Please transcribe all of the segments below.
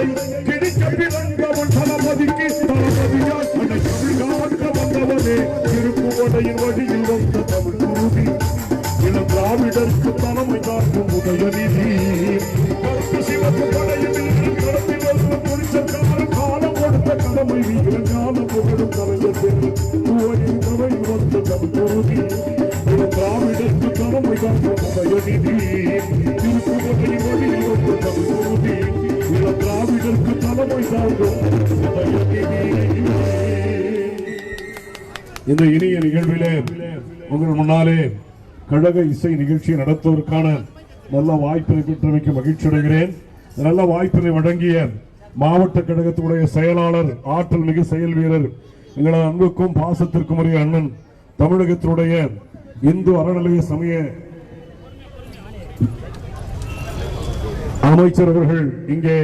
கொடையை கிடைக்க பிறந்தவன் தளபதிக்கு தளபதியா அடை தமிழ்காக்க வந்தவனே. திருப்புவடையின் வழியில் வந்த தமிழ் குருதி இளம் திராவிடருக்கு தலைமை காட்டும் உதயநிதி. கருப்பு சிவப்பு படையில் நின்று கடத்தி வரும் புரிச்சக்கார காலம் கொடுத்த கடமை வீரன் காலம் புகழும் கலைஞர் பூவையின் கவை வந்த தமிழ் குருதி இளம் திராவிடருக்கு தலைமை திருப்புவடையின் வழியில் வந்த தமிழ் குருதி தலைமை இந்த இனிய நிகழ்விலே உங்கள் முன்னாலே கழக இசை நிகழ்ச்சியை நடத்துவதற்கான நல்ல வாய்ப்பினை பெற்றமைக்கு மகிழ்ச்சி அடைகிறேன். நல்ல வாய்ப்பினை வழங்கிய மாவட்ட கழகத்துடைய செயலாளர் ஆற்றல் மிகு செயல் வீரர் எங்களது அன்புக்கும் பாசத்திற்கும் உரிய அண்ணன் தமிழகத்தினுடைய இந்து அறநிலைய சமய அமைச்சர் அவர்கள் இங்கே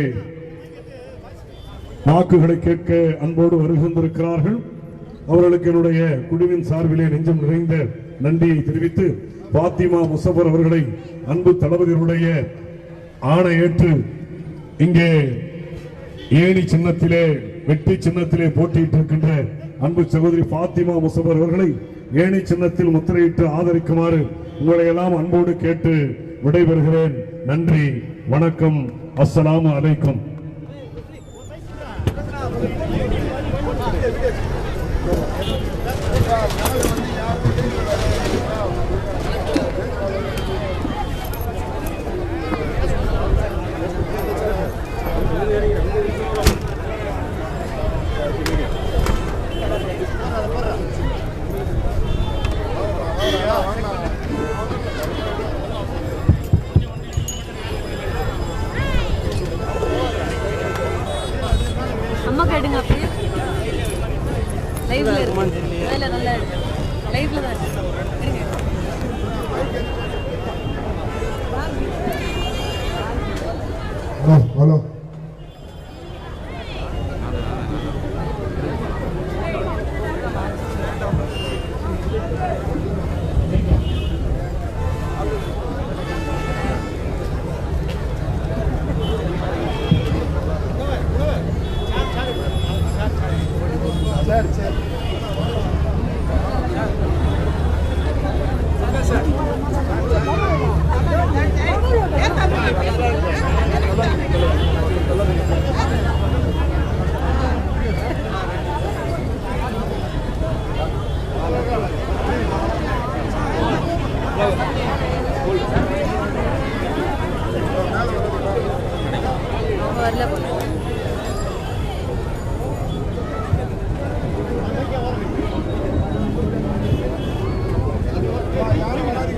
வாக்குகளை கேட்க அன்போடு வருகின்றிருக்கிறார்கள். அவர்களுக்கு என்னுடைய குழுவின் சார்பிலே நெஞ்சம் நிறைந்த நன்றியை தெரிவித்து பாத்திமா முசபர் அவர்களை அன்பு தளபதிகளுடைய ஆணையேற்று இங்கே ஏணி சின்னத்திலே வெற்றி சின்னத்திலே போட்டியிட்டிருக்கின்ற அன்பு சகோதரி பாத்திமா முசபர் அவர்களை ஏணி சின்னத்தில் முத்திரையிட்டு ஆதரிக்குமாறு உங்களை எல்லாம் அன்போடு கேட்டு விடைபெறுகிறேன். நன்றி வணக்கம் அஸ்ஸலாமு அலைக்கும். Thank you. Hola, hola.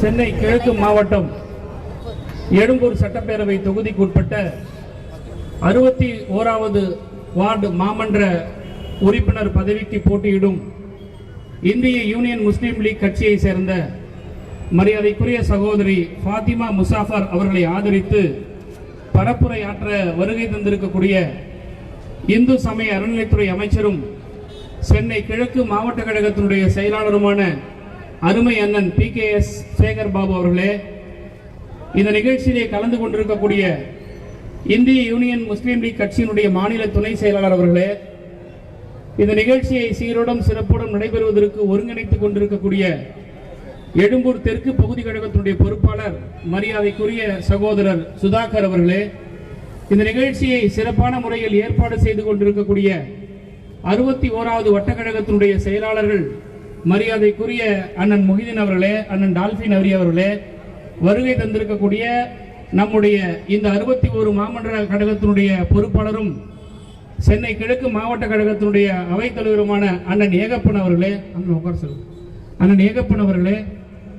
Chennai கிழக்கு மாவட்டம் எழும்பூர் சட்டப்பேரவை தொகுதிக்குட்பட்ட அறுபத்தி ஓராவது வார்டு மாமன்ற உறுப்பினர் பதவிக்கு போட்டியிடும் இந்திய யூனியன் முஸ்லீம் லீக் கட்சியை சேர்ந்த மரியாதைக்குரிய சகோதரி ஃபாத்திமா முசாஃபர் அவர்களை ஆதரித்து பரப்புரை ஆற்ற வருகை தந்திருக்கக்கூடிய இந்து சமய அறநிலைத்துறை அமைச்சரும் சென்னை கிழக்கு மாவட்ட கழகத்தினுடைய செயலாளருமான அருமை அண்ணன் P K S Sekar Babu அவர்களே இந்த நிகழ்ச்சியிலே கலந்து கொண்டிருக்கக்கூடிய இந்திய யூனியன் முஸ்லீம் லீக் கட்சியினுடைய மாநில துணை செயலாளர் அவர்களே இந்த நிகழ்ச்சியை சீரோடும் சிறப்புடன் நடைபெறுவதற்கு ஒருங்கிணைத்துக் கொண்டிருக்கக்கூடிய எழும்பூர் தெற்கு பகுதி கழகத்தினுடைய பொறுப்பாளர் மரியாதைக்குரிய சகோதரர் சுதாகர் அவர்களே இந்த நிகழ்ச்சியை சிறப்பான முறையில் ஏற்பாடு செய்து கொண்டிருக்கக்கூடிய அறுபத்தி ஓராவது வட்டக்கழகத்தினுடைய செயலாளர்கள் மரியாதைக்குரிய அண்ணன் முகிதீன் அவர்களே அண்ணன் டால்பின் அவரி அவர்களே வருகை தந்திருக்கக்கூடிய நம்முடைய இந்த அறுபத்தி ஒரு மாமன்ற கழகத்தினுடைய பொறுப்பாளரும் சென்னை கிழக்கு மாவட்ட கழகத்தினுடைய அவைத்தலைவருமான அண்ணன் ஏகப்பன் அவர்களே அண்ணன் உட்கார சொல்லுங்க அண்ணன் ஏகப்பன் அவர்களே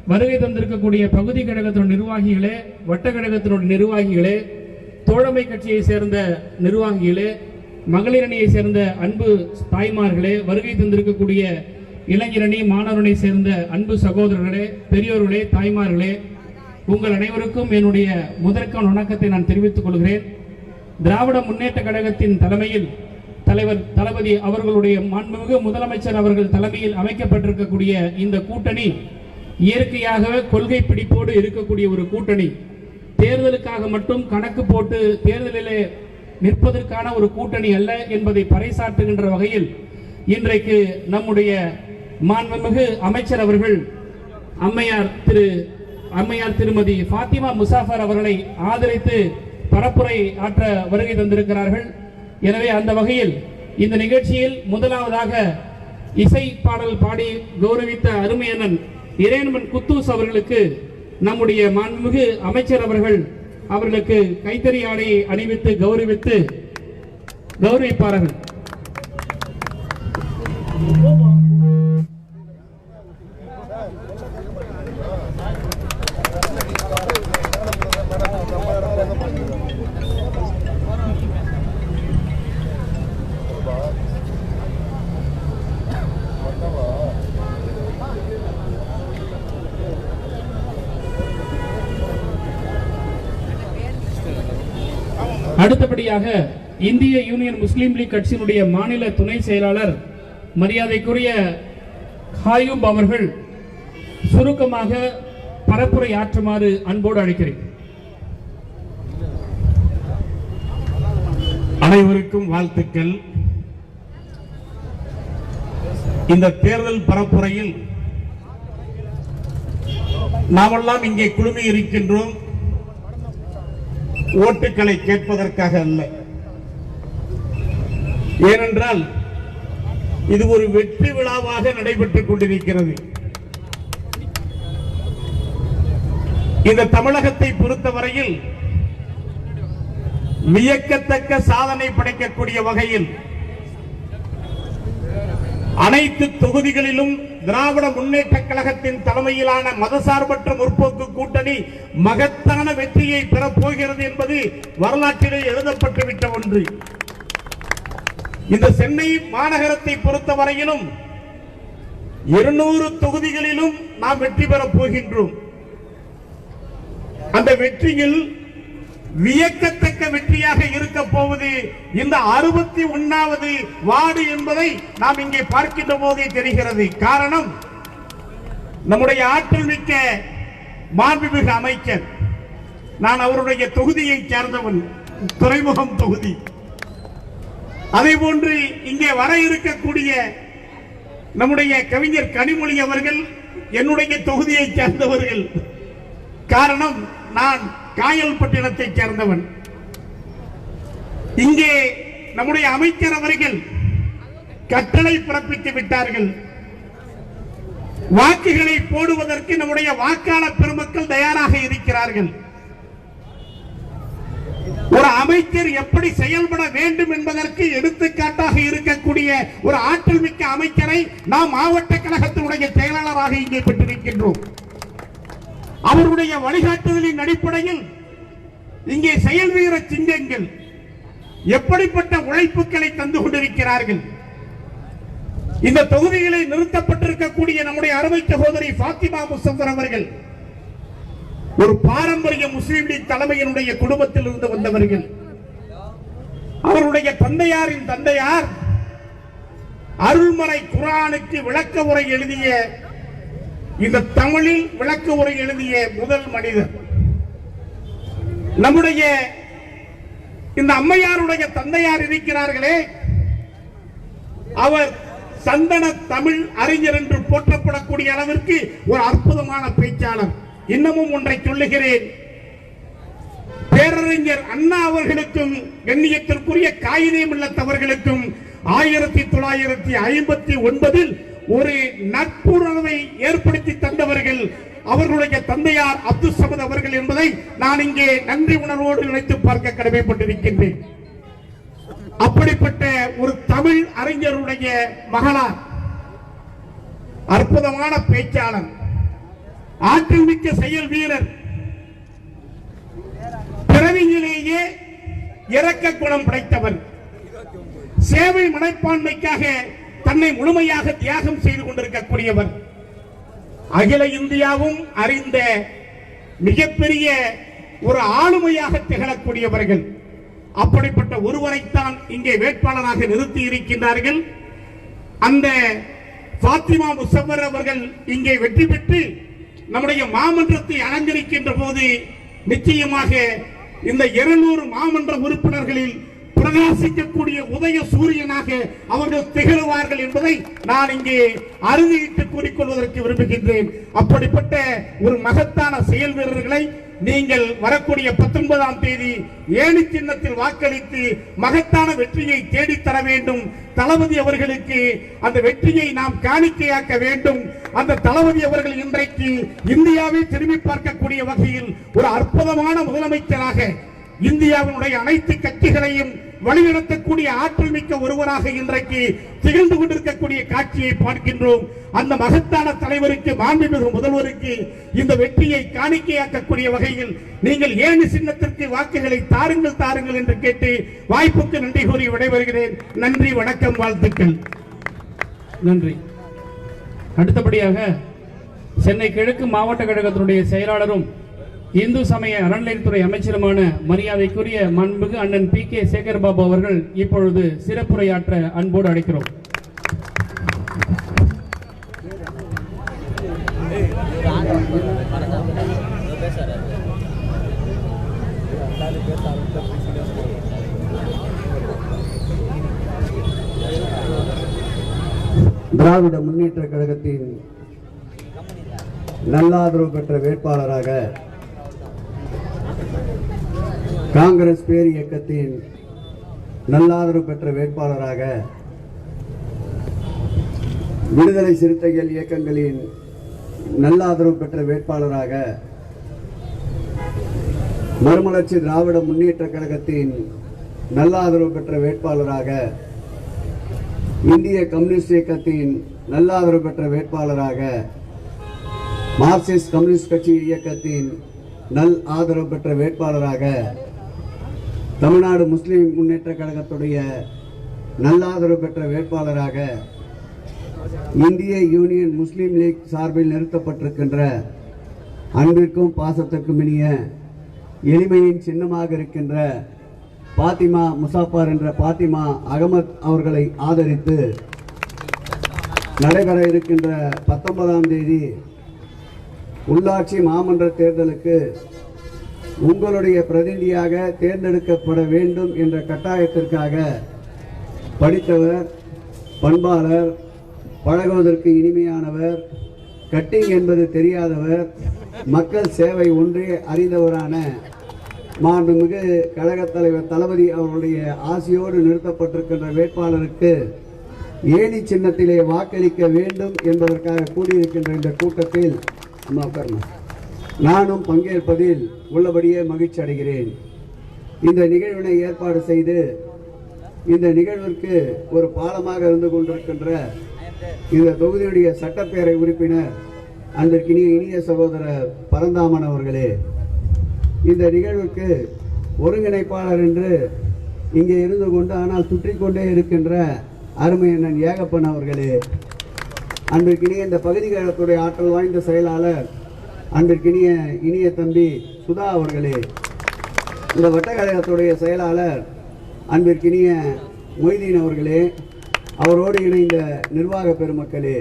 வருகை தந்திருக்கக்கூடிய பகுதி கழகத்தினுடைய நிர்வாகிகளே வட்ட கழகத்தினுடைய நிர்வாகிகளே தோழமை கட்சியை சேர்ந்த நிர்வாகிகளே மகளிர் அணியை சேர்ந்த அன்பு தாய்மார்களே வருகை தந்திருக்கக்கூடிய இளைஞரணி மாணவரணி சேர்ந்த அன்பு சகோதரர்களே பெரியோர்களே தாய்மார்களே உங்கள் அனைவருக்கும் என்னுடைய முதற்கான வணக்கத்தை நான் தெரிவித்துக் கொள்கிறேன். திராவிட முன்னேற்ற கழகத்தின் தலைமையில் தலைவர் தளபதி அவர்களுடைய மாண்புமிகு முதலமைச்சர் அவர்கள் தலைமையில் அமைக்கப்பட்டிருக்கக்கூடிய இந்த கூட்டணி இயற்கையாகவே கொள்கை பிடிப்போடு இருக்கக்கூடிய ஒரு கூட்டணி. தேர்தலுக்காக மட்டும் கணக்கு போட்டு தேர்தலிலே நிற்பதற்கான ஒரு கூட்டணி அல்ல என்பதை பறைசாற்றுகின்ற வகையில் இன்றைக்கு நம்முடைய மாண்புமிகு அமைச்சர் அவர்கள் அம்மையார் திரு அம்மையார் திருமதி ஃபாத்திமா முசாஃபர் அவர்களை ஆதரித்து பரப்புரை ஆற்ற வருகை தந்திருக்கிறார்கள். எனவே அந்த வகையில் இந்த நிகழ்ச்சியில் முதலாவதாக இசை பாடல் பாடி கௌரவித்த அருமையண்ணன் இறையன்பன் குத்தூஸ் அவர்களுக்கு நம்முடைய மாண்புமிகு அமைச்சர் அவர்கள் அவர்களுக்கு கைத்தறி ஆடையை அணிவித்து கௌரவித்து கௌரவிப்பார்கள். அடுத்தபடியாக இந்திய யூனியன் முஸ்லீம் லீக் கட்சியினுடைய மாநில துணை செயலாளர் மரியாதைக்குரிய ஹாயூப் அவர்கள் சுருக்கமாக பரப்புரை ஆற்றுமாறு அன்போடு அழைக்கிறேன். அனைவருக்கும் வாழ்த்துக்கள். இந்த தேர்தல் பரப்புரையில் நாமெல்லாம் இங்கே குழுமி இருக்கின்றோம். ஓட்டுக்களை கேட்பதற்காக அல்ல. ஏனென்றால் இது ஒரு வெற்றி விழாவாக நடைபெற்றுக் கொண்டிருக்கிறது. இந்த தமிழகத்தை பொறுத்தவரையில் வியக்கத்தக்க சாதனை படைக்கக்கூடிய வகையில் அனைத்து தொகுதிகளிலும் திராவிட முன்னேற்ற கழகத்தின் தலைமையிலான மதசார்பற்ற முற்போக்கு கூட்டணி மகத்தான வெற்றியை பெறப்போகிறது என்பது வரலாற்றிலே எழுதப்பட்டுவிட்ட ஒன்று. இந்த சென்னை மாநகரத்தை பொறுத்தவரையிலும் இருநூறு தொகுதிகளிலும் நாம் வெற்றி பெறப் போகின்றோம். அந்த வெற்றியில் வியக்கத்தக்க வெற்றியாக இருக்க போவது இந்த அறுபத்தி ஒன்னாவது வார்டு என்பதை நாம் இங்கே பார்க்கின்ற போதே தெரிகிறது. காரணம் நம்முடைய ஆற்றல் மிக்க மாண்புமிகு அமைச்சர் நான் அவருடைய தொகுதியை சேர்ந்தவன் துறைமுகம் தொகுதி. அதே போன்று இங்கே வர இருக்கக்கூடிய நம்முடைய கவிஞர் கனிமொழி அவர்கள் என்னுடைய தொகுதியை சேர்ந்தவர்கள். காரணம் நான் காயல்பட்டினத்தை சேர்ந்தவன். இங்கே நம்முடைய அமைச்சர் அவர்கள் கட்டளை பிறப்பித்து விட்டார்கள். வாக்குகளை போடுவதற்கு நம்முடைய வாக்காளர் பெருமக்கள் தயாராக இருக்கிறார்கள். ஒரு அமைச்சர் எப்படி செயல்பட வேண்டும் என்பதற்கு எடுத்துக்காட்டாக இருக்கக்கூடிய ஒரு ஆற்றல் மிக்க அமைச்சரை நாம் மாவட்ட கழகத்தினுடைய செயலாளராக இங்கே பெற்றிருக்கின்றோம். அவருடைய வழிகாட்டுதலின் அடிப்படையில் இங்கே செயல் வீர சிங்கங்கள் எப்படிப்பட்ட உழைப்புகளை தந்து கொண்டிருக்கிறார்கள். இந்த தொகுதிகளில் நிறுத்தப்பட்டிருக்கக்கூடிய நம்முடைய அருமை சகோதரி பாத்திமா முசந்தர் அவர்கள் ஒரு பாரம்பரிய முஸ்லீம் லீக் தலைமையினுடைய குடும்பத்தில் இருந்து வந்தவர்கள். அவருடைய தந்தையாரின் தந்தையார் அருள்மறை குரானுக்கு விளக்க உரை எழுதிய இந்த தமிழில் விளக்க உரை எழுதிய முதல் மனிதர். நம்முடைய இந்த அம்மையாருடைய தந்தையார் இருக்கிறார்களே அவர் சந்தன தமிழ் அறிஞர் என்று போற்றப்படக்கூடிய அளவிற்கு ஒரு அற்புதமான பேச்சாளர். இன்னமும் ஒன்றை சொல்லுகிறேன். பேரறிஞர் அண்ணா அவர்களுக்கும் கண்ணியத்திற்குரிய காயினியம் இல்லத்தவர்களுக்கும் ஆயிரத்தி தொள்ளாயிரத்தி ஐம்பத்தி ஒன்பதில் ஒரு நட்புறவை ஏற்படுத்தி தந்தவர்கள் அவர்களுடைய தந்தையார் அப்துல் சமத் அவர்கள் என்பதை நான் இங்கே நன்றி உணர்வோடு நினைத்து பார்க்க கடமைப்பட்டிருக்கின்றேன். அப்படிப்பட்ட ஒரு தமிழ் அறிஞருடைய மகளார் அற்புதமான பேச்சாளர் ஆற்றல் மிக்க செயல் வீரர். பிறவியிலேயே இறக்க குணம் படைத்தவர் சேவை மனப்பான்மைக்காக தன்னை முழுமையாக தியாகம் செய்து கொண்டிருக்கக்கூடியவர் அகில இந்தியாவும் அறிந்த மிகப்பெரிய ஒரு ஆளுமையாக திகழக்கூடியவர்கள். அப்படிப்பட்ட ஒருவரைத்தான் இங்கே வேட்பாளராக நிறுத்தி இருக்கின்றார்கள் அந்த பாத்திமா முசம்மர் அவர்கள் இங்கே வெற்றி பெற்று நம்முடைய மாமன்றத்தை அலங்கரிக்கின்ற போது நிச்சயமாக இந்த இருநூறு மாமன்ற உறுப்பினர்களில் பிரகாசிக்கக்கூடிய உதய சூரியனாக அவர்கள் திகழ்வார்கள் என்பதை நான் இங்கே அறுதியிட்டு கூறிக்கொள்வதற்கு விரும்புகின்றேன். அப்படிப்பட்ட ஒரு மகத்தான செயல் வீரர்களை நீங்கள் வரக்கூடிய பத்தொன்பதாம் தேதி ஏணி சின்னத்தில் வாக்களித்து மகத்தான வெற்றியை தேடித்தர வேண்டும். தளபதி அவர்களுக்கு அந்த வெற்றியை நாம் காணிக்கையாக்க வேண்டும். அந்த தளபதி அவர்கள் இன்றைக்கு இந்தியாவை திரும்பி பார்க்கக்கூடிய வகையில் ஒரு அற்புதமான முதலமைச்சராக இந்தியாவினுடைய அனைத்து கட்சிகளையும் வழிநடத்தக்கூடிய ஆற்றல் மிக்க ஒருவராக இன்றைக்கு திகழ்ந்து கொண்டிருக்கக்கூடிய காட்சியை பார்க்கின்றோம். அந்த மகத்தான தலைவருக்கு மாண்புமிகு முதல்வருக்கு இந்த வெற்றியை காணிக்கையாக்கக்கூடிய வகையில் நீங்கள் ஏழு சின்னத்திற்கு வாக்குகளை தாருங்கள் தாருங்கள் என்று கேட்டு வாய்ப்புக்கு நன்றி கூறி விடைபெறுகிறேன். நன்றி வணக்கம் வாழ்த்துக்கள். நன்றி. அடுத்தபடியாக சென்னை கிழக்கு மாவட்ட கழகத்தினுடைய செயலாளரும் இந்து சமய அறநிலையத்துறை அமைச்சருமான மரியாதைக்குரிய மண்புகு அண்ணன் பி கே சேகர்பாபு அவர்கள் இப்பொழுது சிறப்புரையாற்ற அன்போடு அழைக்கிறோம். திராவிட முன்னேற்ற கழகத்தின் நல்லாதரவு பெற்ற வேட்பாளராக காங்கிரஸ் பேர் இயக்கத்தின் நல்லாதரவு பெற்ற வேட்பாளராக விடுதலை சிறுத்தைகள் இயக்கங்களின் நல்லாதரவு பெற்ற வேட்பாளராக மறுமலர்ச்சி திராவிட முன்னேற்ற கழகத்தின் நல்லாதரவு பெற்ற வேட்பாளராக இந்திய கம்யூனிஸ்ட் இயக்கத்தின் நல்லாதரவு பெற்ற வேட்பாளராக மார்க்சிஸ்ட் கம்யூனிஸ்ட் கட்சி இயக்கத்தின் நல் ஆதரவு பெற்ற வேட்பாளராக தமிழ்நாடு முஸ்லிம் முன்னேற்ற கழகத்துடைய நல்லாதரவு பெற்ற வேட்பாளராக இந்திய யூனியன் முஸ்லீம் லீக் சார்பில் நிறுத்தப்பட்டிருக்கின்ற அன்பிற்கும் பாசத்திற்கும் இனிய எளிமையின் சின்னமாக இருக்கின்ற பாத்திமா முசாஃபார் என்ற பாத்திமா அகமத் அவர்களை ஆதரித்து நடைபெற இருக்கின்ற பத்தொன்பதாம் தேதி உள்ளாட்சி மாமன்ற தேர்தலுக்கு உங்களுடைய பிரதிநிதியாக தேர்ந்தெடுக்கப்பட வேண்டும் என்ற கட்டாயத்திற்காக படித்தவர் பண்பாளர் பழகுவதற்கு இனிமையானவர் கட்டிங் என்பது தெரியாதவர் மக்கள் சேவை ஒன்றே அறிந்தவரான மாண்புமிகு கழகத் தலைவர் தளபதி அவருடைய ஆசையோடு நிறுத்தப்பட்டிருக்கின்ற வேட்பாளருக்கு ஏணி சின்னத்திலே வாக்களிக்க வேண்டும் என்பதற்காக கூடியிருக்கின்ற இந்த கூட்டத்தில் அம்மா உட்காருங்க. நானும் பங்கேற்பதில் உள்ளபடியே மகிழ்ச்சி அடைகிறேன். இந்த நிகழ்வினை ஏற்பாடு செய்து இந்த நிகழ்விற்கு ஒரு பாலமாக இருந்து கொண்டிருக்கின்ற இந்த தொகுதியுடைய சட்டப்பேரவை உறுப்பினர் அன்பிற்கினிய இனிய சகோதரர் பரந்தாமன் அவர்களே இந்த நிகழ்வுக்கு ஒருங்கிணைப்பாளர் என்று இங்கே இருந்து கொண்டு ஆனால் சுற்றி கொண்டே இருக்கின்ற அருமை அண்ணன் ஏகப்பன் அவர்களே அன்பிற்கினிய இந்த பகுதி கழகத்துடைய ஆற்றல் வாய்ந்த செயலாளர் அன்பிற்கினிய இனிய தம்பி சுதா அவர்களே இந்த வட்டக்கழகத்துடைய செயலாளர் அன்பிற்கினிய மொய்தீன் அவர்களே அவரோடு இணைந்த நிர்வாக பெருமக்களே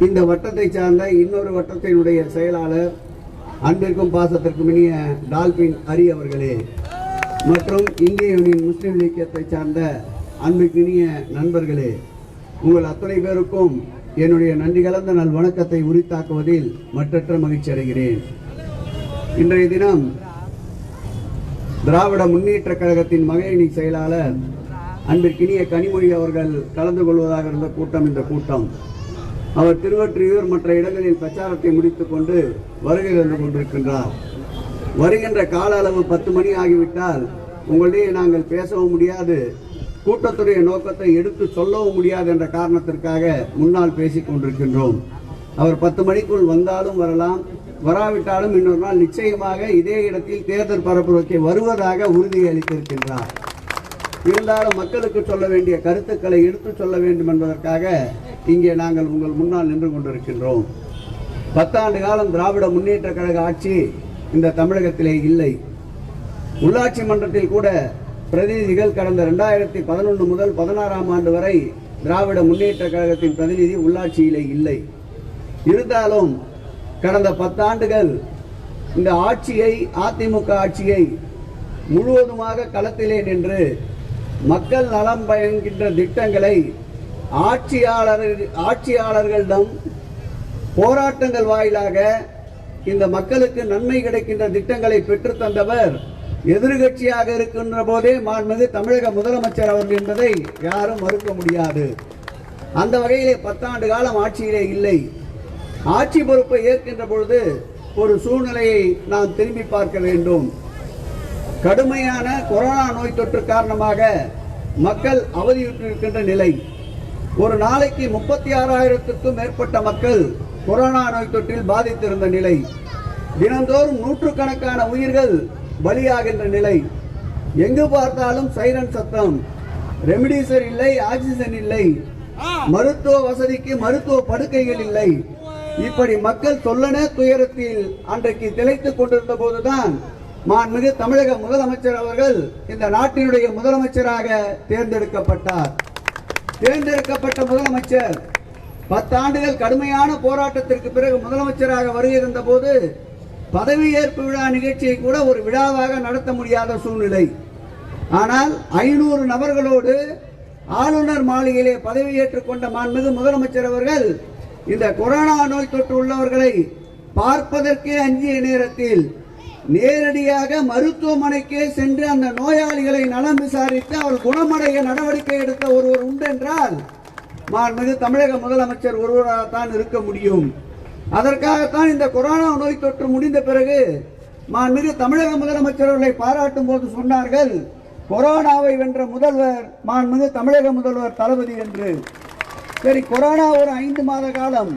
இந்த வட்டத்தை சார்ந்த இன்னொரு வட்டத்தினுடைய செயலாளர் அன்பிற்கும் பாசத்திற்கும் இனிய டால்பின் ஹரி அவர்களே மற்றும் இந்திய யூனியன் முஸ்லீம் லீக்கியத்தை சார்ந்த அன்பிற்கினிய நண்பர்களே உங்கள் அத்தனை பேருக்கும் என்னுடைய நன்றி கலந்த நல் வணக்கத்தை உரித்தாக்குவதில் மற்றற்ற மகிழ்ச்சி அடைகிறேன். இன்றைய தினம் திராவிட முன்னேற்ற கழகத்தின் மகளிரணி செயலாளர் அன்பிற்கினிய கனிமொழி அவர்கள் கலந்து கொள்வதாக இருந்த கூட்டம் இந்த கூட்டம். அவர் திருவொற்றியூர் மற்ற இடங்களில் பிரச்சாரத்தை முடித்துக் கொண்டு வருகை தந்து கொண்டிருக்கின்றார். வருகின்ற கால அளவு பத்து மணி ஆகிவிட்டால் உங்களிடையே நாங்கள் பேசவும் முடியாது. கூட்டத்துடைய நோக்கத்தை எடுத்து சொல்லவும் முடியாது என்ற காரணத்திற்காக முன்னால் பேசிக் கொண்டிருக்கின்றோம். அவர் பத்து மணிக்குள் வந்தாலும் வரலாம். வராவிட்டாலும் இன்னொரு நாள் நிச்சயமாக இதே இடத்தில் தேர்தல் பரப்புரைக்கு வருவதாக உறுதியளித்திருக்கின்றார் இருந்தாலும் மக்களுக்கு சொல்ல வேண்டிய கருத்துக்களை எடுத்துச் சொல்ல வேண்டும் என்பதற்காக இங்கே நாங்கள் உங்கள் முன்னால் நின்று கொண்டிருக்கின்றோம். பத்தாண்டு காலம் திராவிட முன்னேற்ற கழக ஆட்சி இந்த தமிழகத்திலே இல்லை. உள்ளாட்சி மன்றத்தில் கூட பிரதிநிதிகள் கடந்த ரெண்டாயிரத்தி பதினொன்று முதல் பதினாறாம் ஆண்டு வரை திராவிட முன்னேற்ற கழகத்தின் பிரதிநிதி உள்ளாட்சியிலே இல்லை. இருந்தாலும் கடந்த பத்தாண்டுகள் இந்த ஆட்சியை அதிமுக ஆட்சியை முழுவதுமாக களத்திலே நின்று மக்கள் நலம் பயன்கின்ற திட்டங்களை ஆட்சியாளர் ஆட்சியாளர்களிடம் போராட்டங்கள் வாயிலாக இந்த மக்களுக்கு நன்மை கிடைக்கின்ற திட்டங்களை பெற்றுத்தந்தவர் எதிர்கட்சியாக இருக்கின்ற போதே மாண்பது தமிழக முதலமைச்சர் அவர்கள் என்பதை யாரும் மறுக்க முடியாது. அந்த வகையிலே பத்தாண்டு காலம் ஆட்சியிலே இல்லை. ஆட்சி பொறுப்பை ஏற்கின்ற பொழுது ஒரு சூழ்நிலையை நாம் திரும்பி பார்க்க வேண்டும். கடுமையான கொரோனா நோய் தொற்று காரணமாக மக்கள் அவதியுற்றிருக்கின்ற நிலை. ஒரு நாளைக்கு முப்பத்தி ஆறாயிரத்துக்கும் மேற்பட்ட மக்கள் கொரோனா நோய் தொற்றில் பாதித்திருந்த நிலை. தினந்தோறும் நூற்றுக்கணக்கான உயிர்கள் பலியாகின்ற நிலை. எங்கு பார்த்தாலும் சைரன் சத்தம். ரெமிடிசர் இல்லை ஆக்சிஜன் இல்லை. மருத்துவ வசதிக்கு மருத்துவ படுக்கைகள் இல்லை. இப்படி மக்கள் சொல்லன துயரத்தில் அன்றைக்கு திளைத்துக் கொண்டிருந்த போதுதான் மாண்புமிகு தமிழக முதலமைச்சர் அவர்கள் இந்த நாட்டினுடைய முதலமைச்சராக தேர்ந்தெடுக்கப்பட்டார். தேர்ந்தெடுக்கப்பட்ட முதலமைச்சர் பத்தாண்டுகள் கடுமையான போராட்டத்திற்கு பிறகு முதலமைச்சராக வருகை போது பதவியேற்பு விழா நிகழ்ச்சியை கூட ஒரு விழாவாக நடத்த முடியாத சூழ்நிலை. ஆனால் ஐநூறு நபர்களோடு ஆளுநர் மாளிகையிலே பதவியேற்றுக் கொண்ட மாண்புமிகு முதலமைச்சர் அவர்கள் இந்த கொரோனா நோய் தொற்று உள்ளவர்களை பார்ப்பதற்கே அஞ்சிய நேரத்தில் நேரடியாக மருத்துவமனைக்கே சென்று அந்த நோயாளிகளை நலம் விசாரித்து அவர் குணமடைய நடவடிக்கை எடுத்த ஒருவர் உண்டென்றால் மாண்புமிகு தமிழக முதலமைச்சர் ஒருவராகத்தான் இருக்க முடியும். அதற்காகத்தான் இந்த கொரோனா நோய் தொற்று முடிந்த பிறகு மாண்புமிகு தமிழக முதலமைச்சர் அவர்களை பாராட்டும் போது சொன்னார்கள் கொரோனாவை வென்ற முதல்வர் மாண்புமிகு தமிழக முதல்வர் தளபதி என்று. சரி கொரோனா ஒரு ஐந்து மாத காலம்.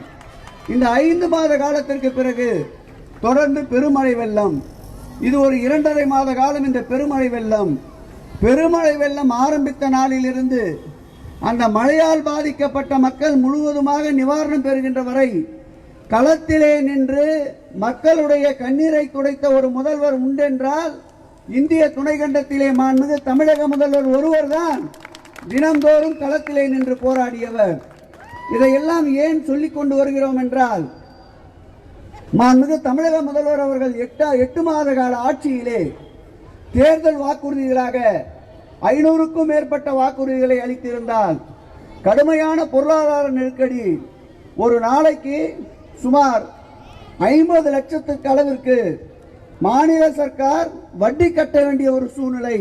இந்த ஐந்து மாத காலத்திற்கு பிறகு தொடர்ந்து பெருமழை வெள்ளம். இது ஒரு இரண்டரை மாத காலம் இந்த பெருமழை வெள்ளம். பெருமழை வெள்ளம் ஆரம்பித்த நாளிலிருந்து அந்த மழையால் பாதிக்கப்பட்ட மக்கள் முழுவதுமாக நிவாரணம் பெறுகின்ற வரை களத்திலே நின்று மக்களுடைய கண்ணீரை துடைத்த ஒரு முதல்வர் உண்டென்றால் இந்திய துணைக்கண்டத்திலே மாண்புமிகு தமிழக முதல்வர் ஒருவர் தான் தினந்தோறும் களத்திலே நின்று போராடியவர். இதையெல்லாம் ஏன் சொல்லிக் கொண்டு வருகிறோம் என்றால் மாண்புமிகு தமிழக முதல்வர் அவர்கள் எட்டா எட்டு மாத கால ஆட்சியிலே தேர்தல் வாக்குறுதிகளாக ஐநூறுக்கும் மேற்பட்ட வாக்குறுதிகளை அளித்திருந்தால் கடுமையான பொருளாதார நெருக்கடி ஒரு நாளைக்கு சுமார் ஐம்பது லட்சத்துக்கு அளவிற்கு மாநில சர்க்கார் வட்டி கட்ட வேண்டிய ஒரு சூழ்நிலை.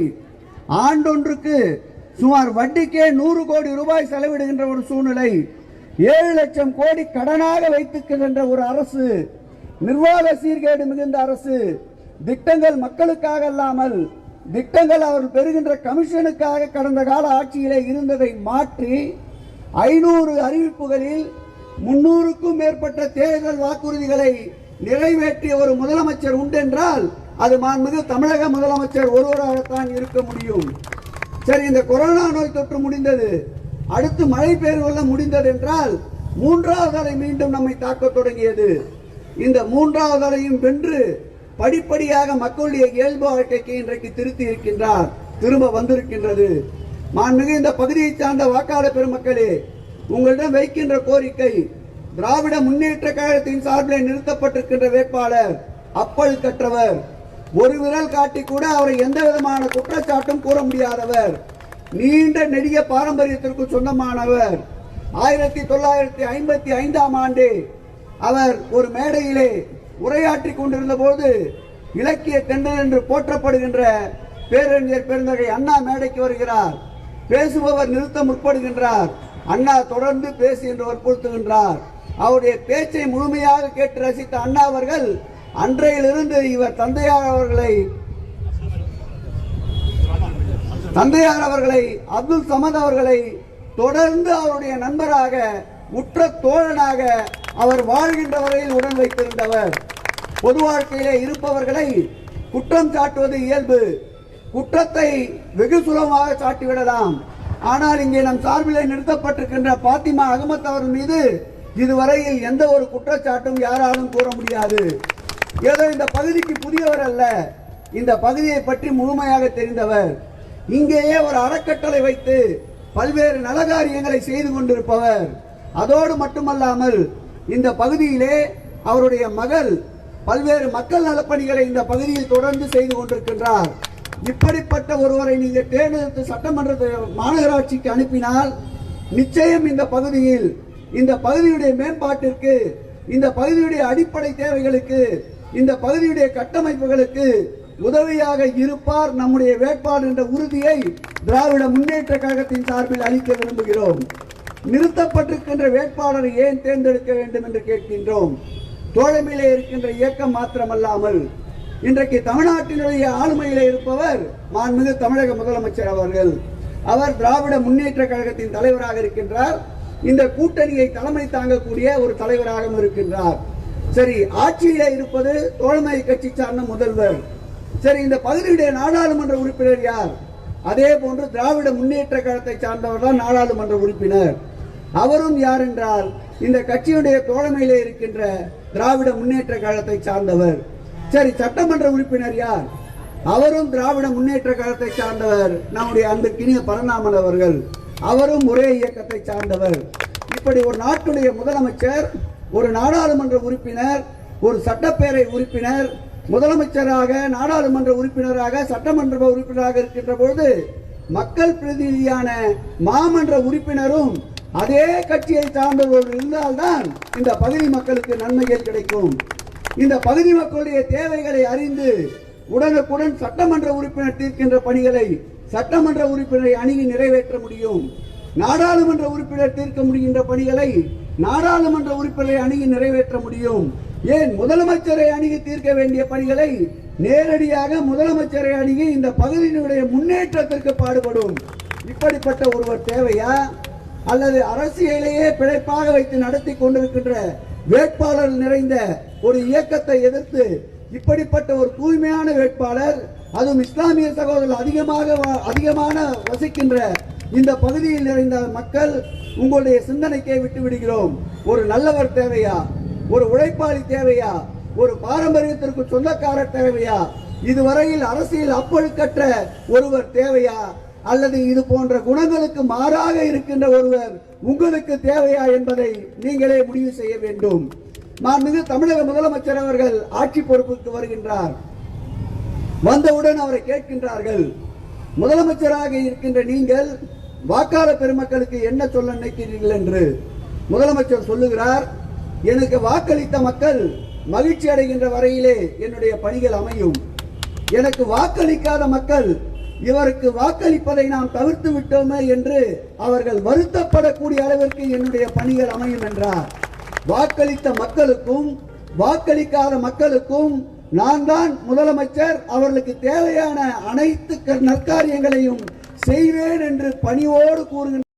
ஆண்டொன்றுக்கு சுமார் வட்டிக்கே நூறு கோடி ரூபாய் செலவிடுகின்ற ஒரு சூழ்நிலை. ஏழு லட்சம் கோடி கடனாக வைத்துக்கின்ற ஒரு அரசு நிர்வாக சீர்கேடு மிகுந்த அரசு. திட்டங்கள் மக்களுக்காக அல்லாமல் திட்டங்கள் அவர் பெறுகின்ற கமிஷனுக்காக கடந்த கால ஆட்சியிலே இருந்ததை மாற்றி ஐநூறு அறிவிப்புகளில் முன்னூறுக்கும் மேற்பட்ட தேர்தல் வாக்குறுதிகளை நிறைவேற்றிய ஒரு முதலமைச்சர் உண்டென்றால் அது மாண்புமிகு தமிழக முதலமைச்சர் ஒருவராகத்தான் இருக்க முடியும். சரி இந்த கொரோனா நோய் தொற்று முடிந்தது. அடுத்து மழை பெய்து கொள்ள முடிந்தது என்றால் மூன்றாவது அலை மீண்டும் நம்மை தாக்கத் தொடங்கியது. இந்த மூன்றாவது அலையும் வென்று படிப்படியாக மக்களுடைய இயல்பு வாழ்க்கைக்கு இன்றைக்கு திருத்தி இருக்கின்றார் திரும்ப வந்திருக்கின்றது. மாண்புமிகு இந்த பகுதியை சார்ந்த வாக்காளர் பெருமக்களே உங்களிடம் வைக்கின்ற கோரிக்கை திராவிட முன்னேற்ற கழகத்தின் சார்பில் நிறுத்தப்பட்டிருக்கின்ற வேட்பாளர் அப்பல் கற்றவர். ஒரு விரல் காட்டி கூட அவரை எந்த விதமான குற்றச்சாட்டும் கூற முடியாதவர். நீண்ட நெடிய பாரம்பரியத்திற்கு சொந்தமானவர். ஆயிரத்தி தொள்ளாயிரத்தி ஐம்பத்தி ஐந்தாம் ஆண்டு அவர் ஒரு மேடையிலே உரையாற்றி கொண்டிருந்த போது இலக்கிய தென்றல் என்று போற்றப்படுகின்ற பேரறிஞர் பெருந்தகை அண்ணா மேடைக்கு வருகிறார். பேசுபவர் நிறுத்த முற்படுகின்றார். அண்ணா தொடர்ந்து பேசு என்று வற்புறுத்துகின்றார் அவருடைய பேச்சை முழுமையாக கேட்டு ரசித்த அண்ணா அவர்கள் அன்றையிலிருந்து இவர் தந்தையார் அவர்களை தந்தையார் அவர்களை அப்துல் சமத் அவர்களை தொடர்ந்து அவருடைய நண்பராக உற்ற தோழனாக அவர் வாழ்கின்ற வரையில் உடன் வைத்திருந்தவர். பொது வாழ்க்கையிலே இருப்பவர்களை குற்றம் சாட்டுவது இயல்பு. குற்றத்தை வெகு சுலபமாக சாட்டிவிடலாம். ஆனால் இங்கே நம் சார்பில் நிறுத்தப்பட்டிருக்கின்ற பாத்திமா அகமத் அவர் மீது இதுவரையில் எந்த ஒரு குற்றச்சாட்டும் யாராலும் கூற முடியாது. ஏதோ இந்த பகுதிக்கு புதியவர் அல்ல. இந்த பகுதியை பற்றி முழுமையாக தெரிந்தவர். இங்கேயே ஒரு அறக்கட்டளை வைத்து பல்வேறு நலகாரியங்களை செய்து கொண்டிருப்பவர். அதோடு மட்டுமல்லாமல் இந்த பகுதியிலே அவருடைய மகள் பல்வேறு மக்கள் நலப்பணிகளை இந்த பகுதியில் தொடர்ந்து செய்து கொண்டிருக்கின்றார். இப்படிப்பட்ட ஒருவரை நீங்கள் தேர்ந்தெடுத்து சட்டமன்ற மாநகராட்சிக்கு அனுப்பினால் நிச்சயம் இந்த பகுதியில் இந்த பகுதியுடைய மேம்பாட்டிற்கு இந்த பகுதியுடைய அடிப்படை தேவைகளுக்கு இந்த பகுதியுடைய கட்டமைப்புகளுக்கு உதவியாக இருப்பார் நம்முடைய வேட்பாளர் என்ற உறுதியை திராவிட முன்னேற்ற கழகத்தின் சார்பில் அளிக்க விரும்புகிறோம். நிறுத்தப்பட்டிருக்கின்ற வேட்பாளரை ஏன் தேர்ந்தெடுக்க வேண்டும் என்று கேட்கின்றோம். தோழமையிலே இருக்கின்ற இயக்கம் மாத்திரமல்லாமல் இன்றைக்கு தமிழ்நாட்டினுடைய ஆளுமையில் இருப்பவர் மாண்புமிகு தமிழக முதலமைச்சர் அவர்கள். அவர் திராவிட முன்னேற்ற கழகத்தின் தலைவராக இருக்கின்றார். இந்த கூட்டணியை தலைமை தாங்கக்கூடிய ஒரு தலைவராகவும் இருக்கின்றார். சரி ஆட்சியில இருப்பது தோழமை கட்சி சார்ந்த முதல்வர். சரி இந்த பகுதியுடைய நாடாளுமன்ற உறுப்பினர் யார்? அதே போன்று திராவிட முன்னேற்ற கழகத்தை சார்ந்தவர் தான் நாடாளுமன்ற உறுப்பினர். அவரும் யார் என்றால் இந்த கட்சியுடைய தோழமையிலே இருக்கின்ற திராவிட முன்னேற்ற கழகத்தை சார்ந்தவர். சரி சட்டமன்ற உறுப்பினர் யார்? அவரும் திராவிட முன்னேற்ற கழகத்தை சார்ந்தவர். நம்முடைய அன்பிற்கினிய பரந்தாமன் அவர்கள். அவரும் ஒரே இயக்கத்தை சார்ந்தவர். இப்படி ஒரு நாட்டுடைய முதலமைச்சர் ஒரு நாடாளுமன்ற உறுப்பினர் ஒரு சட்டப்பேரவை உறுப்பினர் முதலமைச்சராக நாடாளுமன்ற உறுப்பினராக சட்டமன்ற உறுப்பினராக இருக்கின்ற பொழுது மக்கள் பிரதிநிதியான மாமன்ற உறுப்பினரும் அதே கட்சியை சார்ந்தவர்கள் இருந்தால்தான் இந்த பகுதி மக்களுக்கு நன்மைகள் கிடைக்கும். இந்த பகுதி மக்களுடைய தேவைகளை அறிந்து உடனுக்குடன் சட்டமன்ற உறுப்பினர் தீர்க்கின்ற பணிகளை சட்டமன்ற உறுப்பினரை அணுகி நிறைவேற்ற முடியும். நாடாளுமன்ற உறுப்பினர் தீர்க்க முடிகின்ற பணிகளை நாடாளுமன்ற உறுப்பினரை அணுகி நிறைவேற்ற முடியும். ஏன் முதலமைச்சரை அணுகி தீர்க்க வேண்டிய பணிகளை நேரடியாக முதலமைச்சரை அணுகி இந்த பகுதியினுடைய முன்னேற்றத்திற்கு பாடுபடும். இப்படிப்பட்ட ஒருவர் தேவையா? அல்லது அரசியலையே பிழைப்பாக வைத்து நடத்தி கொண்டிருக்கின்ற வேட்பாளர் நிறைந்த ஒரு இயக்கத்தை எதிர்த்து இப்படிப்பட்ட ஒரு தூய்மையான வேட்பாளர் அதுவும் இஸ்லாமிய சகோதரர்கள் அதிகமாக வா- அதிகமான வசிக்கின்ற இந்த பகுதியில் நிறைந்த மக்கள் உங்களுடைய சிந்தனைக்கே விட்டு விடுகிறோம் ஒரு நல்லவர் தேவையா? ஒரு உழைப்பாளி தேவையா? ஒரு பாரம்பரியத்திற்கு சொந்தக்காரர் தேவையா? இதுவரையில் அரசியல் அப்பழுக்கற்ற ஒருவர் தேவையா? அல்லது இது போன்ற குணங்களுக்கு மாறாக இருக்கின்ற ஒருவர் உங்களுக்கு தேவையா என்பதை நீங்களே முடிவு செய்ய வேண்டும். மாண்புமிகு தமிழக முதலமைச்சர் அவர்கள் ஆட்சி பொறுப்புக்கு வருகின்றார். வந்தவுடன் அவரை கேட்கின்றார்கள். முதலமைச்சராக இருக்கின்ற நீங்கள் வாக்காளர் பெருமக்களுக்கு என்ன சொல்ல நினைக்கிறீர்கள் என்று. முதலமைச்சர் சொல்லுகிறார் எனக்கு வாக்களித்த மக்கள் மகிழ்ச்சி அடைகின்ற வரையிலே என்னுடைய பணிகள் அமையும். எனக்கு வாக்களிக்காத மக்கள் இவருக்கு வாக்களிப்பதை நாம் தவிர்த்து விட்டோமே என்று அவர்கள் வருத்தப்படக்கூடிய அளவிற்கு என்னுடைய பணிகள் அமையும் என்றார். வாக்களித்த மக்களுக்கும் வாக்களிக்காத மக்களுக்கும் நான் தான் முதலமைச்சர். அவர்களுக்கு தேவையான அனைத்து க- நற்காரியங்களையும் செய்வேன் என்று பணிவோடு கூறுகின்ற